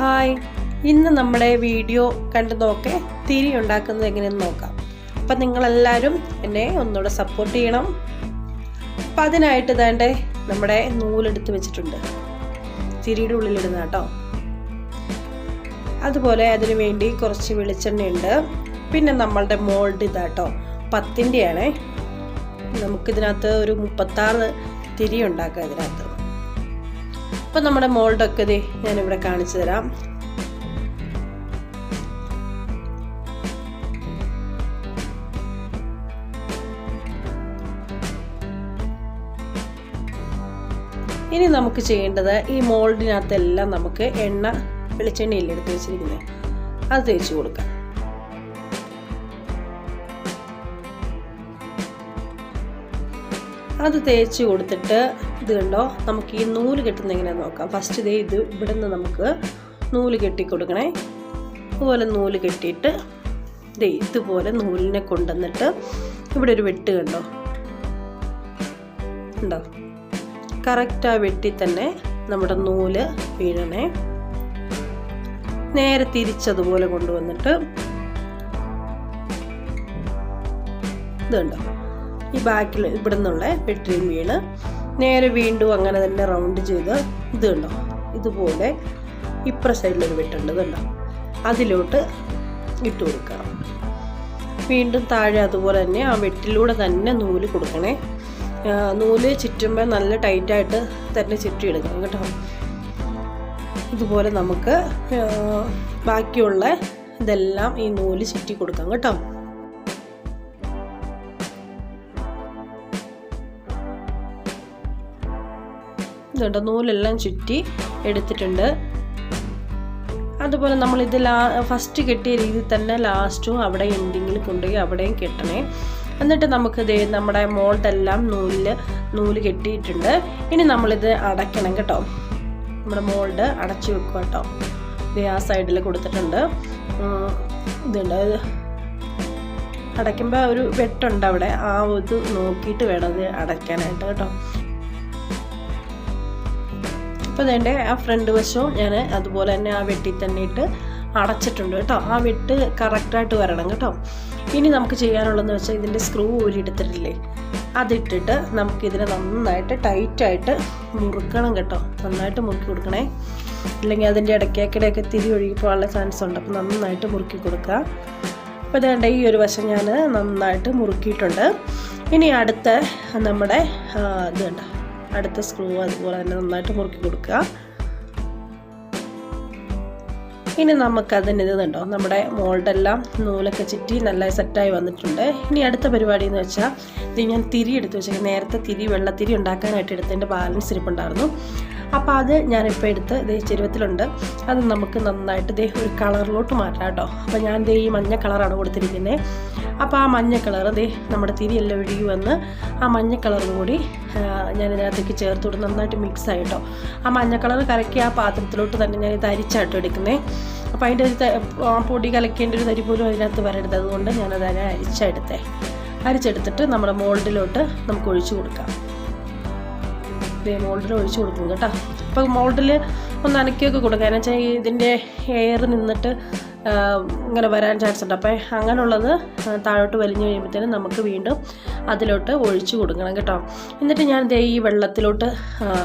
Hi. ഇന്ന് നമ്മുടെ video കണ്ടു നോക്കെ തിരി ഉണ്ടാക്കുന്നത് എങ്ങനെയെന്ന് നോക്കാം. അപ്പം നിങ്ങളെല്ലാവരും എന്നെ ഒന്നുകൂടെ സപ്പോർട്ട് ചെയ്യണം. അപ്പം അതിനായിട്ട് ഇതാണ്ട് നമ്മുടെ നൂലെടുത്ത് വെച്ചിട്ടുണ്ട്. തിരിയുടെ ഉള്ളിലിടുന്ന കേട്ടോ. അതുപോലെ അതിനു വേണ്ടി കുറച്ച് വെളിച്ചെണ്ണയുണ്ട്. പിന്നെ നമ്മളുടെ മോൾഡ് ഇതാട്ടോ പത്തിന്റെയാണേ നമുക്കിതിനകത്ത് ഒരു മുപ്പത്താറ് തിരി ഉണ്ടാക്കാം ഇതിനകത്ത്. അപ്പം നമ്മുടെ മോൾഡൊക്കെ ഇതേ ഞാനിവിടെ കാണിച്ചു തരാം. ഇനി നമുക്ക് ചെയ്യേണ്ടത് ഈ മോൾഡിനകത്തെല്ലാം നമുക്ക് എണ്ണ വെളിച്ചെണ്ണയിൽ എടുത്ത് വെച്ചിരിക്കുന്നത്. അത് തേച്ച് കൊടുക്കാം അത് തേച്ച് കൊടുത്തിട്ട് ഇത് കണ്ടോ? നമുക്ക് ഈ നൂൽ കെട്ടുന്ന എങ്ങനെ നോക്കാം. ഫസ്റ്റ് ഇതേ ഇത് ഇവിടെ നിന്ന് നമുക്ക് നൂൽ കെട്ടി കൊടുക്കണേ. അതുപോലെ നൂൽ കെട്ടിയിട്ട് ദേ ഇതുപോലെ നൂലിനെ കൊണ്ടുവന്നിട്ട് ഇവിടെ ഒരു വെട്ട് കണ്ടോ? ഉണ്ടോ? കറക്റ്റ് ആ വെട്ടി തന്നെ നമ്മുടെ നൂൽ വീഴണേ. നേരെ തിരിച്ചതുപോലെ കൊണ്ടുവന്നിട്ട് ഇതുണ്ടോ ഈ ബാക്കിൽ ഇവിടെ നിന്നുള്ള വെട്ടിയും വീണ് നേരെ വീണ്ടും അങ്ങനെ തന്നെ റൗണ്ട് ചെയ്ത് ഇത് കണ്ടോ? ഇതുപോലെ ഇപ്പുറ സൈഡിലൊരു വെട്ടുണ്ട് കണ്ടോ? അതിലോട്ട് ഇട്ട് കൊടുക്കണം. വീണ്ടും താഴെ അതുപോലെ തന്നെ ആ വെട്ടിലൂടെ തന്നെ നൂൽ കൊടുക്കണേ. നൂൽ ചുറ്റുമ്പോൾ നല്ല ടൈറ്റായിട്ട് തന്നെ ചുറ്റിയെടുക്കണം കേട്ടോ. ഇതുപോലെ നമുക്ക് ബാക്കിയുള്ള ഇതെല്ലാം ഈ നൂൽ ചുറ്റി കൊടുക്കാം കേട്ടോ. ഇതുണ്ട് നൂലെല്ലാം ചുറ്റി എടുത്തിട്ടുണ്ട്. അതുപോലെ നമ്മൾ ഇത് ലാ ഫസ്റ്റ് കെട്ടിയ രീതിയിൽ തന്നെ ലാസ്റ്റും അവിടെ എൻഡിങ്ങിൽ കൊണ്ടുപോയി അവിടെയും കെട്ടണേ. എന്നിട്ട് നമുക്കിത് നമ്മുടെ മോൾഡെല്ലാം നൂലിൽ നൂൽ കെട്ടിയിട്ടുണ്ട്. ഇനി നമ്മളിത് അടയ്ക്കണം കേട്ടോ. നമ്മുടെ മോൾഡ് അടച്ചു വെക്കുക കേട്ടോ. ഇത് ആ സൈഡിൽ കൊടുത്തിട്ടുണ്ട്. ഇതുണ്ട്. അടയ്ക്കുമ്പോൾ ഒരു വെട്ടുണ്ട് അവിടെ. ആ ഇത് നോക്കിയിട്ട് വേണം അത് അടയ്ക്കാനായിട്ട് കേട്ടോ. അപ്പോൾ അതിന്റെ ആ ഫ്രണ്ട് വശവും ഞാൻ അതുപോലെ തന്നെ ആ വെട്ടി തന്നെ ഇട്ട് അടച്ചിട്ടുണ്ട് കേട്ടോ. ആ വെട്ട് കറക്റ്റായിട്ട് വരണം കേട്ടോ. ഇനി നമുക്ക് ചെയ്യാനുള്ളതെന്ന് വെച്ചാൽ ഇതിന്റെ സ്ക്രൂ ഊരി എടുത്തിട്ടില്ലേ? അതിട്ടിട്ട് നമുക്കിതിനെ നന്നായിട്ട് ടൈറ്റായിട്ട് മുറുക്കണം കേട്ടോ. നന്നായിട്ട് മുറുക്കി കൊടുക്കണേ. അല്ലെങ്കിൽ അതിന്റെ ഇടയ്ക്കിടയൊക്കെ തിരി ഒഴുകി പോകാനുള്ള ചാൻസ് ഉണ്ട്. അപ്പോൾ നന്നായിട്ട് മുറുക്കി കൊടുക്കുക. അപ്പോൾ ഇതേണ്ട ഈ ഒരു വശം ഞാൻ നന്നായിട്ട് മുറുക്കിയിട്ടുണ്ട്. ഇനി അടുത്ത നമ്മുടെ ഇത് കണ്ട? അടുത്ത സ്ക്രൂ അതുപോലെ തന്നെ നന്നായിട്ട് മുറുക്കി കൊടുക്കുക. ഇനി നമുക്കതിന് ഇത് കണ്ടോ? നമ്മുടെ മോൾഡെല്ലാം നൂലൊക്കെ ചുറ്റി നല്ല സെറ്റായി വന്നിട്ടുണ്ട്. ഇനി അടുത്ത പരിപാടി എന്ന് വെച്ചാൽ ഇത് ഞാൻ തിരി എടുത്ത് വെച്ചാൽ നേരത്തെ തിരി വെള്ളത്തിരി ഉണ്ടാക്കാനായിട്ട് എടുത്തതിന്റെ ബാലൻസ് ഇരിപ്പുണ്ടായിരുന്നു. അപ്പോൾ അത് ഞാനിപ്പോൾ എടുത്ത് ഇതേ ചെരുവത്തിലുണ്ട്. അത് നമുക്ക് നന്നായിട്ട് ഇതേ ഒരു കളറിലോട്ട് മാറ്റാം കേട്ടോ. അപ്പോൾ ഞാൻ ദേ ഈ മഞ്ഞ കളറാണ് കൊടുത്തിരിക്കുന്നത് അപ്പോൾ ആ മഞ്ഞ കളർ ദേ നമ്മുടെ തിരിയെല്ലാം ഒഴുകി വന്ന് ആ മഞ്ഞ കളറും കൂടി ഞാൻ ഇതിനകത്തേക്ക് ചേർത്ത് കൊടുത്ത് നന്നായിട്ട് മിക്സ് ആയിട്ടോ. ആ മഞ്ഞ കളർ കലക്കി ആ പാത്രത്തിലോട്ട് തന്നെ ഞാൻ ഇത് അരിച്ചാട്ടോ എടുക്കുന്നത് അപ്പോൾ അതിന്റെ ഒരു പൊടി കലക്കേണ്ട ഒരു തരി പോലും അതിനകത്ത് വരരുത്. അതുകൊണ്ട് ഞാനത് അതിനെ അരിച്ചെടുത്തേ. അരിച്ചെടുത്തിട്ട് നമ്മുടെ മോൾഡിലോട്ട് നമുക്ക് ഒഴിച്ചു കൊടുക്കാം. ഇതേ മോൾഡിൽ ഒഴിച്ചു കൊടുക്കും കേട്ടോ. അപ്പോൾ മോൾഡിൽ ഒന്ന് അനക്കിയൊക്കെ കൊടുക്കുക എന്ന് വെച്ചാൽ ഇതിന്റെ എയർ നിന്നിട്ട് ഇങ്ങനെ വരാൻ ചാൻസ് ഉണ്ട്. അപ്പോൾ അങ്ങനെയുള്ളത് താഴോട്ട് വലിഞ്ഞു കഴിയുമ്പോഴത്തേനും നമുക്ക് വീണ്ടും അതിലോട്ട് ഒഴിച്ചു കൊടുക്കണം കേട്ടോ. എന്നിട്ട് ഞാൻ ദേ ഈ വെള്ളത്തിലോട്ട്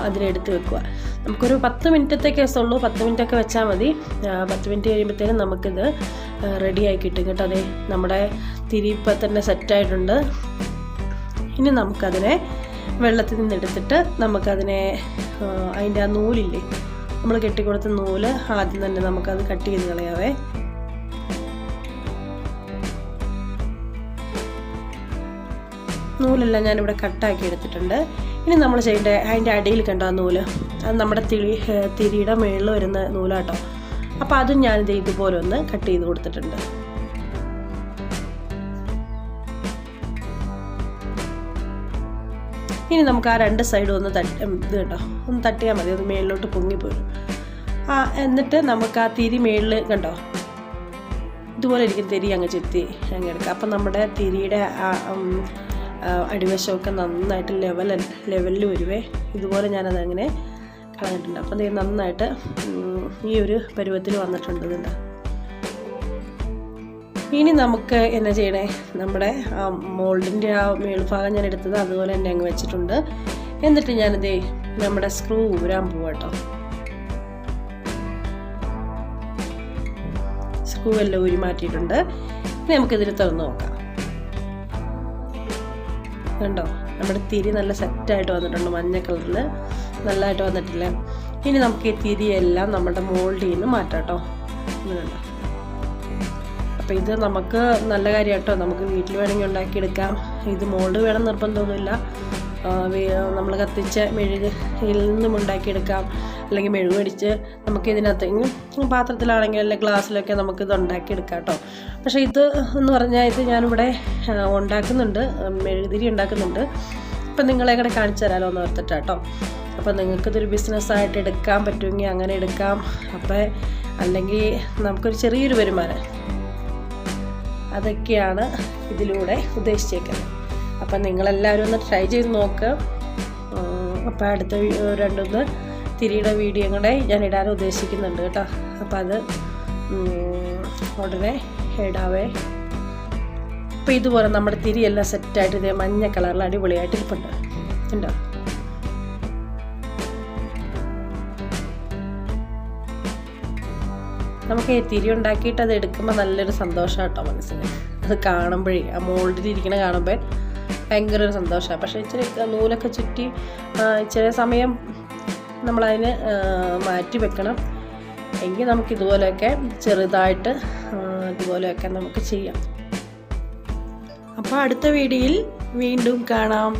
അതിനെടുത്ത് വെക്കുക. നമുക്കൊരു പത്ത് മിനിറ്റത്തേക്ക് രസമുള്ളൂ പത്ത് മിനിറ്റൊക്കെ വെച്ചാൽ മതി. പത്ത് മിനിറ്റ് കഴിയുമ്പോഴത്തേനും നമുക്കിത് റെഡിയായി കിട്ടും കേട്ടോ. അതെ നമ്മുടെ തിരി ഇപ്പം തന്നെ സെറ്റായിട്ടുണ്ട് ഇനി നമുക്കതിനെ വെള്ളത്തിൽ നിന്നെടുത്തിട്ട് നമുക്കതിനെ അതിന്റെ ആ നൂലില്ലേ? നമ്മൾ കെട്ടിക്കൊടുത്ത നൂൽ ആദ്യം തന്നെ നമുക്കത് കട്ട് ചെയ്ത് കളയാവേ. നൂലെല്ലാം ഞാനിവിടെ കട്ടാക്കി എടുത്തിട്ടുണ്ട്. ഇനി നമ്മൾ ചെയ്യേണ്ട അതിന്റെ അടിയിൽ കണ്ടോ നൂൽ? അത് നമ്മുടെ തിരി തിരിയുടെ മുകളിൽ വരുന്ന നൂലാട്ടോ. അപ്പോൾ അതും ഞാനിത് ഇതുപോലെ ഒന്ന് കട്ട് ചെയ്ത് കൊടുത്തിട്ടുണ്ട്. ഇനി നമുക്ക് ആ രണ്ട് സൈഡും ഒന്ന് തട്ടി ഇത് കണ്ടോ? ഒന്ന് തട്ടിയാൽ മതി അത് മേളിലോട്ട് പൊങ്ങിപ്പോരും. ആ എന്നിട്ട് നമുക്ക് ആ തിരി മേളിൽ കണ്ടോ? ഇതുപോലെ ഇരിക്കും തിരി അങ്ങ് ചെത്തി അങ്ങ് എടുക്കാം അപ്പം നമ്മുടെ തിരിയുടെ അടിവശമൊക്കെ നന്നായിട്ട് ലെവൽ ലെവലിൽ വരുവേ. ഇതുപോലെ ഞാനതങ്ങനെ കളഞ്ഞിട്ടുണ്ട് അപ്പോൾ ഇത് നന്നായിട്ട് ഈ ഒരു പരുവത്തിൽ വന്നിട്ടുണ്ട് ഇതിന്റെ ഇനി നമുക്ക് എന്നാ ചെയ്യണേ? നമ്മുടെ ആ മോൾഡിന്റെ ആ മേൾഭാഗം ഞാൻ എടുത്തത് അതുപോലെ തന്നെ അങ്ങ് വെച്ചിട്ടുണ്ട്. എന്നിട്ട് ഞാനിതേ നമ്മുടെ സ്ക്രൂ ഊരാൻ പോവാട്ടോ സ്ക്രൂ എല്ലാം ഊരി മാറ്റിയിട്ടുണ്ട്. നമുക്കിതിൽ തുറന്ന് നോക്കാം. കണ്ടോ? നമ്മുടെ തിരി നല്ല സെറ്റായിട്ട് വന്നിട്ടുണ്ട് മഞ്ഞ കളറിൽ നല്ലതായിട്ട് വന്നിട്ടില്ല? ഇനി നമുക്ക് ഈ തിരിയെല്ലാം നമ്മുടെ മോൾഡിൽ നിന്ന് മാറ്റാം കേട്ടോ. അപ്പോൾ ഇത് നമുക്ക് നല്ല കാര്യം കേട്ടോ നമുക്ക് വീട്ടിൽ വേണമെങ്കിൽ ഉണ്ടാക്കിയെടുക്കാം. ഇത് മോൾഡ് വേണം നിർബന്ധമൊന്നുമില്ല. നമ്മൾ കത്തിച്ച മെഴുകിൽ നിന്നും ഉണ്ടാക്കിയെടുക്കാം. അല്ലെങ്കിൽ മെഴുക് മേടിച്ച് നമുക്ക് ഇതിനകത്ത് പാത്രത്തിലാണെങ്കിൽ അല്ലെങ്കിൽ ഗ്ലാസ്സിലൊക്കെ നമുക്ക് ഇത് ഉണ്ടാക്കിയെടുക്കാം കേട്ടോ. പക്ഷേ ഇത് എന്ന് പറഞ്ഞാൽ ഇത് ഞാനിവിടെ ഉണ്ടാക്കുന്നുണ്ട്. മെഴുകുതിരി ഉണ്ടാക്കുന്നുണ്ട്. അപ്പം നിങ്ങളെ കൂടെ കാണിച്ചു തരാമല്ലോ എന്ന് ഓർത്തിട്ടാട്ടോ അപ്പോൾ നിങ്ങൾക്കിതൊരു ബിസിനസ്സായിട്ട് എടുക്കാൻ പറ്റുമെങ്കിൽ അങ്ങനെ എടുക്കാം. അപ്പോൾ അല്ലെങ്കിൽ നമുക്കൊരു ചെറിയൊരു വരുമാനം. അതൊക്കെയാണ് ഇതിലൂടെ ഉദ്ദേശിച്ചേക്കുന്നത്. അപ്പം നിങ്ങളെല്ലാവരും ഒന്ന് ട്രൈ ചെയ്ത് നോക്കുക അപ്പോൾ അടുത്ത രണ്ടൊന്ന് തിരിയുടെ വീഡിയോ കൂടെ ഞാൻ ഇടാൻ ഉദ്ദേശിക്കുന്നുണ്ട് കേട്ടോ. അപ്പോൾ അത് ഉടനെ ഇടാവേ അപ്പോൾ ഇതുപോലെ നമ്മുടെ തിരിയെല്ലാം സെറ്റായിട്ട് ഇതേ മഞ്ഞ കളറിൽ അടിപൊളിയായിട്ട് ഇരിപ്പുണ്ട്. ഉണ്ടോ നമുക്ക് തിരി ഉണ്ടാക്കിയിട്ട് അത് എടുക്കുമ്പോൾ നല്ലൊരു സന്തോഷം കേട്ടോ മനസ്സിന്. അത് കാണുമ്പോഴേ ആ മോൾഡിൽ ഇരിക്കണ കാണുമ്പോൾ ഭയങ്കര ഒരു സന്തോഷമാണ്. പക്ഷേ ഇച്ചിരി നൂലൊക്കെ ചുറ്റി ഇച്ചിരി സമയം നമ്മളതിന് മാറ്റി വെക്കണം. എങ്കിൽ നമുക്ക് ഇതുപോലെയൊക്കെ ചെറുതായിട്ട് ഇതുപോലെയൊക്കെ നമുക്ക് ചെയ്യാം. അപ്പോൾ അടുത്ത വീഡിയോയിൽ വീണ്ടും കാണാം.